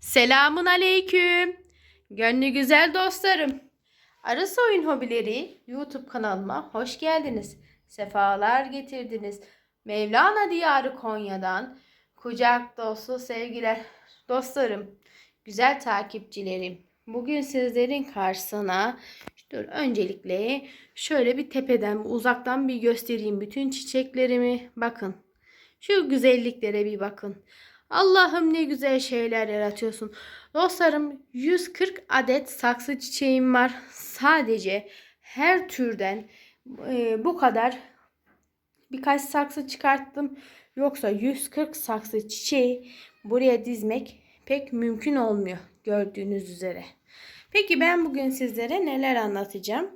Selamun aleyküm. Gönlü güzel dostlarım. Arası Oyun Hobileri YouTube kanalıma hoş geldiniz. Sefalar getirdiniz. Mevlana Diyarı Konya'dan kucak dolusu sevgiler. Dostlarım, güzel takipçilerim. Bugün sizlerin karşısına dur öncelikle şöyle bir tepeden uzaktan bir göstereyim bütün çiçeklerimi. Bakın. Şu güzelliklere bir bakın. Allah'ım ne güzel şeyler yaratıyorsun. Dostlarım 140 adet saksı çiçeğim var. Sadece her türden e, bu kadar birkaç saksı çıkarttım. Yoksa 140 saksı çiçeği buraya dizmek pek mümkün olmuyor gördüğünüz üzere. Peki ben bugün sizlere neler anlatacağım?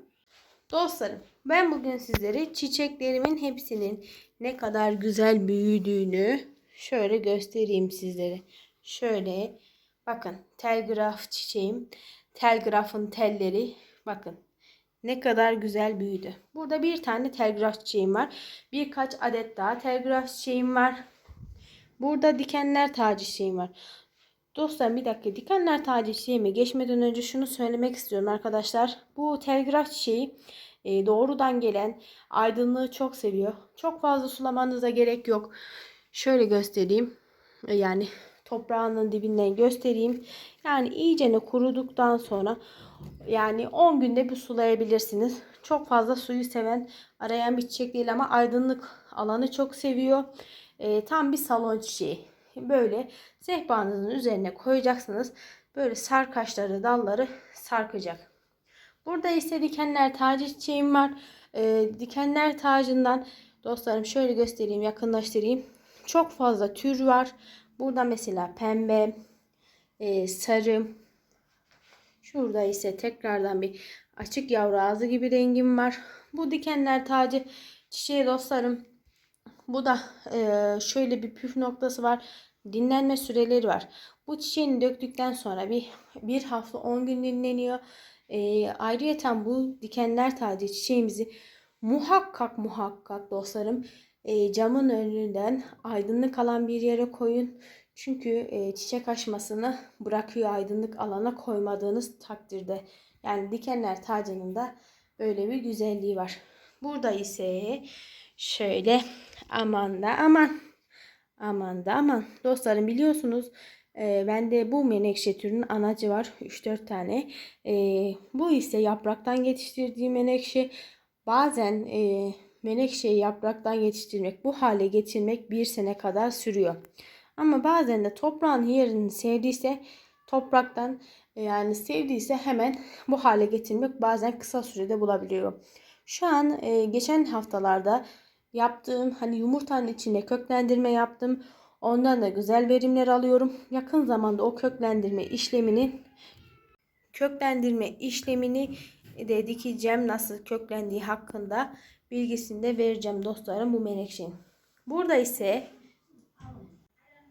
Dostlarım ben bugün sizlere çiçeklerimin hepsinin ne kadar güzel büyüdüğünü şöyle göstereyim sizlere. Şöyle bakın telgraf çiçeğim. Telgrafın telleri bakın ne kadar güzel büyüdü. Burada bir tane telgraf çiçeğim var. Birkaç adet daha telgraf çiçeğim var. Burada dikenler tacı çiçeğim var. Dostlar bir dakika dikenler tacı çiçeğime geçmeden önce şunu söylemek istiyorum arkadaşlar. Bu telgraf çiçeği e, doğrudan gelen aydınlığı çok seviyor. Çok fazla sulamanıza gerek yok. Şöyle göstereyim. E, yani toprağının dibinden göstereyim. Yani iyicene kuruduktan sonra yani 10 günde bir sulayabilirsiniz. Çok fazla suyu seven, arayan bir çiçek değil ama aydınlık alanı çok seviyor. E, tam bir salon çiçeği. Böyle sehpanızın üzerine koyacaksınız. Böyle sarkaçları, dalları sarkacak. Burada ise dikenler tacı çiçeğim var. E, dikenler tacından dostlarım şöyle göstereyim, yakınlaştırayım. Çok fazla tür var. Burada mesela pembe, e, sarı. Şurada ise tekrardan bir açık yavru ağzı gibi rengim var. Bu dikenler tacı çiçeği dostlarım. Bu da e, şöyle bir püf noktası var. Dinlenme süreleri var. Bu çiçeğini döktükten sonra bir, bir hafta 10 gün dinleniyor. E, ayrıyeten bu dikenler tacı çiçeğimizi muhakkak muhakkak dostlarım e, camın önünden aydınlık alan bir yere koyun. Çünkü e, çiçek açmasını bırakıyor aydınlık alana koymadığınız takdirde. Yani dikenler tacının da böyle bir güzelliği var. Burada ise şöyle aman da aman aman da aman dostlarım biliyorsunuz e, bende bu menekşe türünün anacı var 3-4 tane. E, bu ise yapraktan yetiştirdiğim menekşe. Bazen e, menekşeyi yapraktan yetiştirmek, bu hale getirmek bir sene kadar sürüyor. Ama bazen de toprağın yerini sevdiyse topraktan yani sevdiyse hemen bu hale getirmek bazen kısa sürede bulabiliyor. Şu an e, geçen haftalarda yaptığım hani yumurtanın içine köklendirme yaptım. Ondan da güzel verimler alıyorum. Yakın zamanda o köklendirme işlemini köklendirme işlemini de dikeceğim nasıl köklendiği hakkında bilgisini de vereceğim dostlarım bu menekşenin. Burada ise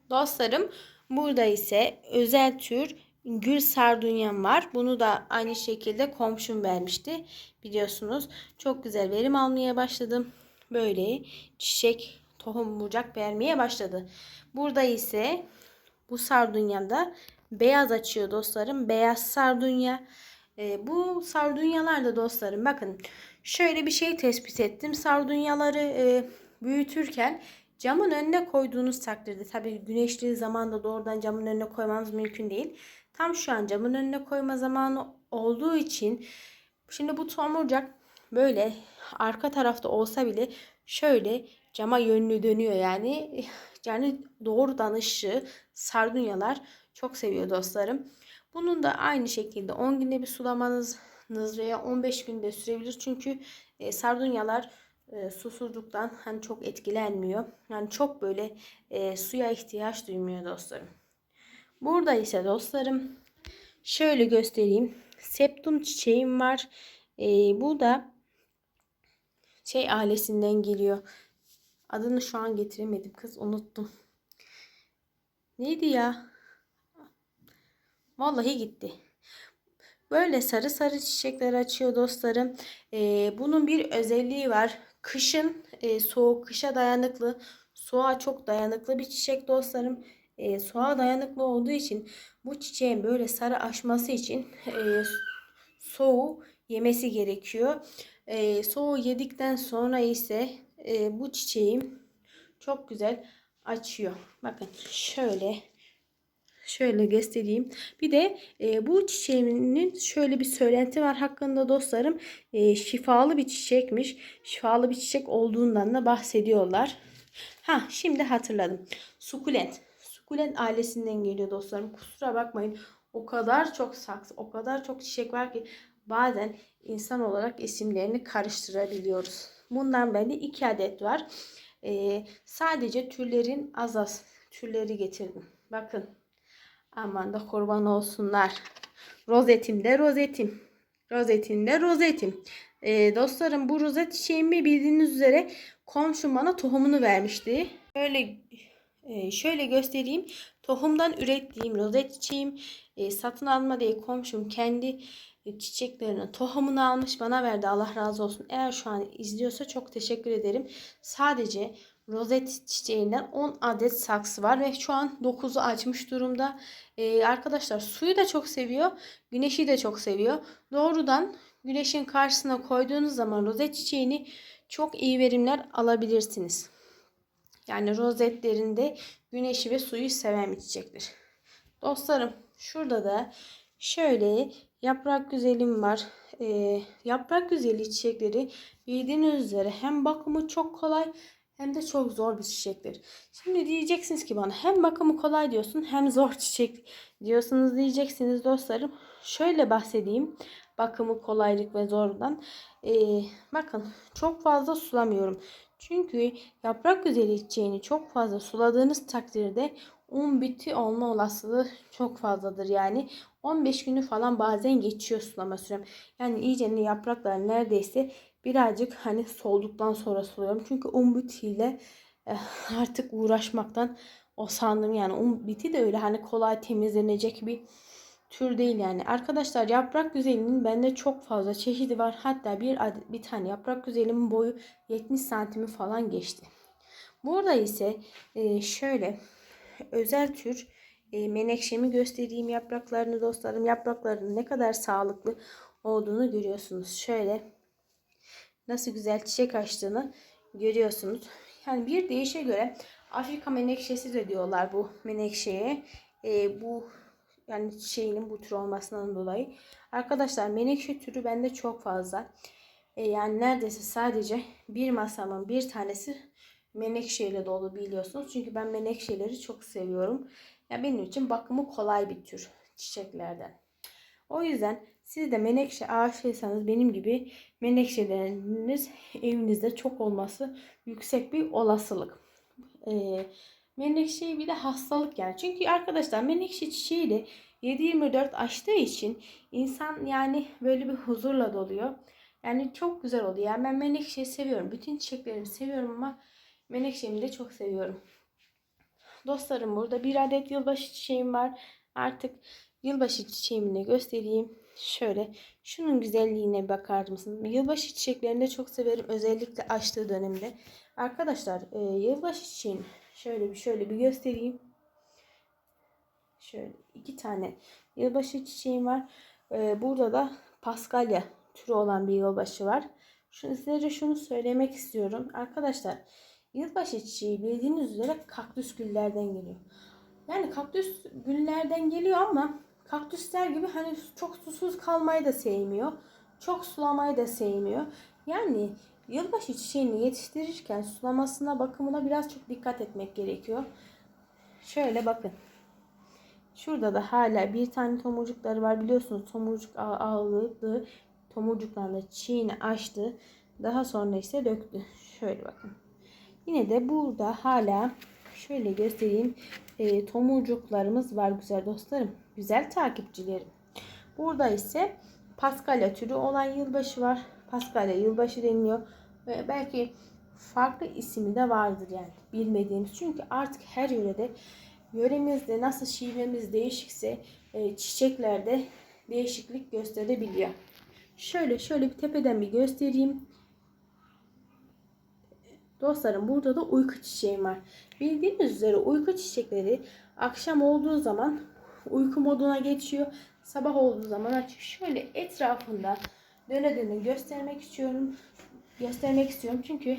dostlarım burada ise özel tür gül sardunyam var. Bunu da aynı şekilde komşum vermişti. Biliyorsunuz çok güzel verim almaya başladım. Böyle çiçek tohum bucak vermeye başladı. Burada ise bu sardunyamda beyaz açıyor dostlarım. Beyaz sardunya. E, bu sardunyalar dostlarım bakın şöyle bir şey tespit ettim. Sardunyaları e, büyütürken camın önüne koyduğunuz takdirde tabi güneşli zamanda doğrudan camın önüne koymanız mümkün değil. Tam şu an camın önüne koyma zamanı olduğu için şimdi bu tomurcak böyle arka tarafta olsa bile şöyle cama yönlü dönüyor yani yani doğrudan ışığı sardunyalar çok seviyor dostlarım. Bunun da aynı şekilde 10 günde bir sulamanız veya 15 günde sürebilir. Çünkü e, sardunyalar e, susuzluktan hani çok etkilenmiyor. Yani çok böyle e, suya ihtiyaç duymuyor dostlarım. Burada ise dostlarım şöyle göstereyim. Septum çiçeğim var. E, bu da şey ailesinden geliyor. Adını şu an getiremedim kız unuttum. Neydi ya? Vallahi gitti. Böyle sarı sarı çiçekler açıyor dostlarım. Ee, bunun bir özelliği var. Kışın e, soğuk, kışa dayanıklı, soğuğa çok dayanıklı bir çiçek dostlarım. e, soğuğa dayanıklı olduğu için bu çiçeğin böyle sarı açması için e, soğuğu yemesi gerekiyor. E, soğuğu yedikten sonra ise e, bu çiçeğim çok güzel açıyor. Bakın şöyle şöyle göstereyim. Bir de e, bu çiçeğinin şöyle bir söylenti var hakkında dostlarım. E, şifalı bir çiçekmiş. Şifalı bir çiçek olduğundan da bahsediyorlar. Ha şimdi hatırladım. Sukulent. Sukulent ailesinden geliyor dostlarım. Kusura bakmayın. O kadar çok saksı, o kadar çok çiçek var ki bazen insan olarak isimlerini karıştırabiliyoruz. Bundan bende iki adet var. Ee, sadece türlerin az az türleri getirdim. Bakın. Aman da kurban olsunlar. Rozetim de rozetim. Rozetim de rozetim. Ee, dostlarım bu rozet çiçeğimi bildiğiniz üzere komşum bana tohumunu vermişti. Şöyle e, şöyle göstereyim. Tohumdan ürettiğim rozet çiçeğim e, satın alma diye komşum kendi çiçeklerinin tohumunu almış bana verdi. Allah razı olsun. Eğer şu an izliyorsa çok teşekkür ederim. Sadece rozet çiçeğinden 10 adet saksı var ve şu an 9'u açmış durumda. Ee, arkadaşlar suyu da çok seviyor. Güneşi de çok seviyor. Doğrudan güneşin karşısına koyduğunuz zaman rozet çiçeğini çok iyi verimler alabilirsiniz. Yani rozetlerinde güneşi ve suyu seven bir çiçektir. Dostlarım şurada da şöyle yaprak güzelim var. Ee, yaprak güzeli çiçekleri bildiğiniz üzere hem bakımı çok kolay hem de çok zor bir çiçektir. Şimdi diyeceksiniz ki bana hem bakımı kolay diyorsun hem zor çiçek diyorsunuz diyeceksiniz dostlarım. Şöyle bahsedeyim bakımı kolaylık ve zordan. Ee, bakın çok fazla sulamıyorum. Çünkü yaprak güzeli çiçeğini çok fazla suladığınız takdirde un biti olma olasılığı çok fazladır. Yani 15 günü falan bazen geçiyor sulama sürem. Yani iyice yapraklar neredeyse birazcık hani solduktan sonra suluyorum. Çünkü un bitiyle eh, artık uğraşmaktan o sandım. Yani un biti de öyle hani kolay temizlenecek bir tür değil yani. Arkadaşlar yaprak güzelinin bende çok fazla çeşidi var. Hatta bir adet, bir tane yaprak güzelimin boyu 70 santimi falan geçti. Burada ise e, şöyle özel tür e, menekşemi göstereyim yapraklarını dostlarım. Yapraklarının ne kadar sağlıklı olduğunu görüyorsunuz. Şöyle nasıl güzel çiçek açtığını görüyorsunuz. Yani bir deyişe göre Afrika menekşesi de diyorlar bu menekşeye. E, bu yani çiçeğinin bu tür olmasından dolayı. Arkadaşlar menekşe türü bende çok fazla. E, yani neredeyse sadece bir masamın bir tanesi menekşeyle dolu biliyorsunuz. Çünkü ben menekşeleri çok seviyorum. Ya benim için bakımı kolay bir tür çiçeklerden. O yüzden siz de menekşe aşığıysanız benim gibi menekşeleriniz evinizde çok olması yüksek bir olasılık. Ee, menekşe bir de hastalık yani. Çünkü arkadaşlar menekşe çiçeği de 7-24 açtığı için insan yani böyle bir huzurla doluyor. Yani çok güzel oluyor. Yani ben menekşeyi seviyorum. Bütün çiçeklerimi seviyorum ama menekşemi de çok seviyorum. Dostlarım burada bir adet yılbaşı çiçeğim var. Artık yılbaşı çiçeğimi de göstereyim. Şöyle şunun güzelliğine bakar mısınız? Yılbaşı çiçeklerini de çok severim. Özellikle açtığı dönemde. Arkadaşlar e, yılbaşı çiçeğini şöyle bir şöyle bir göstereyim. Şöyle iki tane yılbaşı çiçeğim var. E, burada da paskalya türü olan bir yılbaşı var. Şu, sizlere şunu söylemek istiyorum. Arkadaşlar yılbaşı çiçeği bildiğiniz üzere kaktüs güllerden geliyor. Yani kaktüs güllerden geliyor ama kaktüsler gibi hani çok susuz kalmayı da sevmiyor. Çok sulamayı da sevmiyor. Yani yılbaşı çiçeğini yetiştirirken sulamasına, bakımına biraz çok dikkat etmek gerekiyor. Şöyle bakın. Şurada da hala bir tane tomurcukları var. Biliyorsunuz tomurcuk ağırlığı tomurcuklarla çiğini açtı. Daha sonra ise döktü. Şöyle bakın. Yine de burada hala şöyle göstereyim. E, tomurcuklarımız var güzel dostlarım. Güzel takipçilerim. Burada ise Paskalya türü olan yılbaşı var. Paskalya yılbaşı deniliyor. Ve belki farklı ismi de vardır yani bilmediğimiz. Çünkü artık her yörede yöremizde nasıl şivemiz değişikse e, çiçeklerde değişiklik gösterebiliyor. Şöyle şöyle bir tepeden bir göstereyim. Dostlarım burada da uyku çiçeğim var. Bildiğiniz üzere uyku çiçekleri akşam olduğu zaman uyku moduna geçiyor. Sabah olduğu zaman açık. Şöyle etrafında döne döne göstermek istiyorum. Göstermek istiyorum çünkü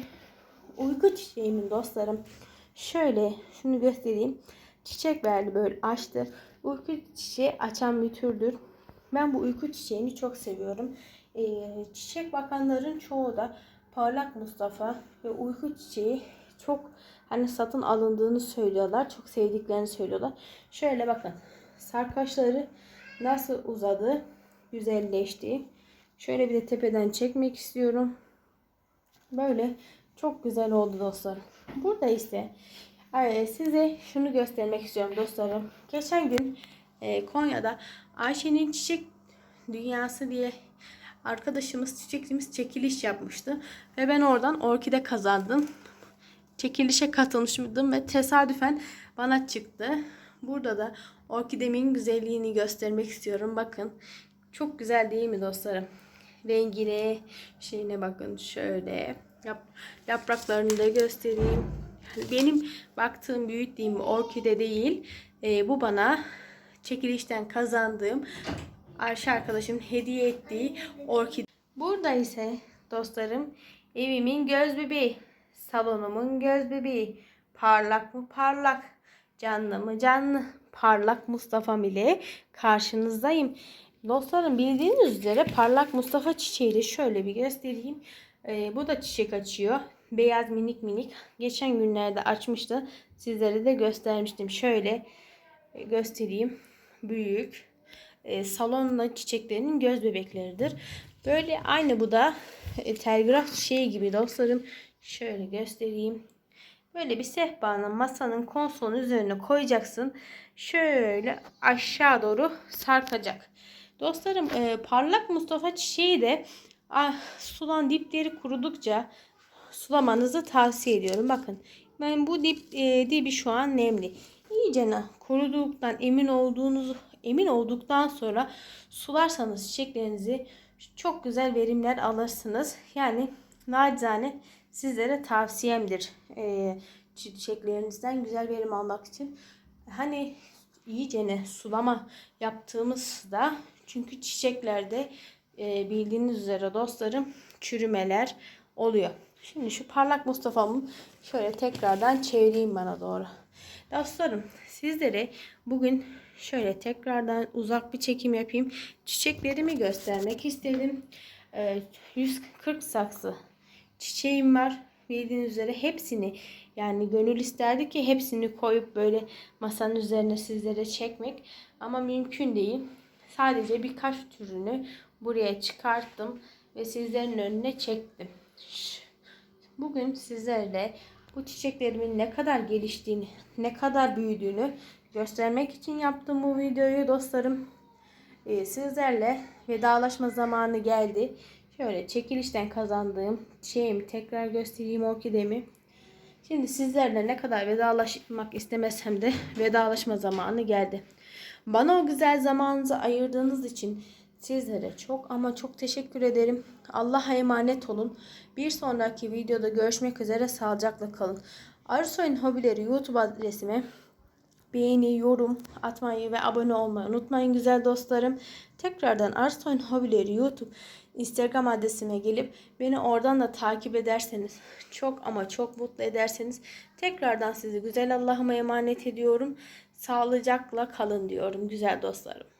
uyku çiçeğimin dostlarım. Şöyle şunu göstereyim. Çiçek verdi böyle açtı. Uyku çiçeği açan bir türdür. Ben bu uyku çiçeğini çok seviyorum. Ee, çiçek bakanların çoğu da parlak Mustafa ve uyku çiçeği çok hani satın alındığını söylüyorlar. Çok sevdiklerini söylüyorlar. Şöyle bakın. Sarkaçları nasıl uzadı? Güzelleşti. Şöyle bir de tepeden çekmek istiyorum. Böyle çok güzel oldu dostlarım. Burada ise size şunu göstermek istiyorum dostlarım. Geçen gün e, Konya'da Ayşe'nin çiçek dünyası diye arkadaşımız çiçekçimiz çekiliş yapmıştı. Ve ben oradan orkide kazandım. Çekilişe katılmıştım ve tesadüfen bana çıktı. Burada da orkidemin güzelliğini göstermek istiyorum. Bakın çok güzel değil mi dostlarım? Rengine, şeyine bakın şöyle. Yap, yapraklarını da göstereyim. Benim baktığım, büyüttüğüm orkide değil. Ee, bu bana çekilişten kazandığım Ayşe arkadaşım hediye ettiği orkide. Burada ise dostlarım evimin göz bebeği, salonumun göz bebeği, parlak mı parlak, canlı mı canlı, parlak Mustafa'm ile karşınızdayım. Dostlarım bildiğiniz üzere parlak Mustafa çiçeği de şöyle bir göstereyim. Ee, bu da çiçek açıyor. Beyaz minik minik. Geçen günlerde açmıştı. Sizlere de göstermiştim. Şöyle e, göstereyim. Büyük. E, salonla çiçeklerinin göz bebekleridir. Böyle aynı bu da e, telgraf şeyi gibi dostlarım. Şöyle göstereyim. Böyle bir sehpanın masanın konsolun üzerine koyacaksın. Şöyle aşağı doğru sarkacak. Dostlarım e, parlak Mustafa çiçeği de ah, sulan dipleri kurudukça sulamanızı tavsiye ediyorum. Bakın ben bu dip e, dibi şu an nemli. İyice kuruduktan emin olduğunuz emin olduktan sonra sularsanız çiçeklerinizi çok güzel verimler alırsınız. Yani nacizane sizlere tavsiyemdir. E, çiçeklerinizden güzel verim almak için. Hani iyicene sulama yaptığımızda çünkü çiçeklerde e, bildiğiniz üzere dostlarım çürümeler oluyor. Şimdi şu parlak Mustafa'mı şöyle tekrardan çevireyim bana doğru. Dostlarım sizlere bugün şöyle tekrardan uzak bir çekim yapayım. Çiçeklerimi göstermek istedim. E, 140 saksı çiçeğim var. Bildiğiniz üzere hepsini yani gönül isterdi ki hepsini koyup böyle masanın üzerine sizlere çekmek. Ama mümkün değil. Sadece birkaç türünü buraya çıkarttım ve sizlerin önüne çektim. Bugün sizlerle bu çiçeklerimin ne kadar geliştiğini, ne kadar büyüdüğünü göstermek için yaptım bu videoyu dostlarım. Ee, sizlerle vedalaşma zamanı geldi. Şöyle çekilişten kazandığım şeyimi tekrar göstereyim orkidemi. Şimdi sizlerle ne kadar vedalaşmak istemesem de vedalaşma zamanı geldi. Bana o güzel zamanınızı ayırdığınız için sizlere çok ama çok teşekkür ederim. Allah'a emanet olun. Bir sonraki videoda görüşmek üzere sağlıcakla kalın. Arsoy'un hobileri YouTube adresime beğeni, yorum atmayı ve abone olmayı unutmayın güzel dostlarım. Tekrardan Arsoy'un hobileri YouTube Instagram adresime gelip beni oradan da takip ederseniz çok ama çok mutlu ederseniz tekrardan sizi güzel Allah'ıma emanet ediyorum. Sağlıcakla kalın diyorum güzel dostlarım.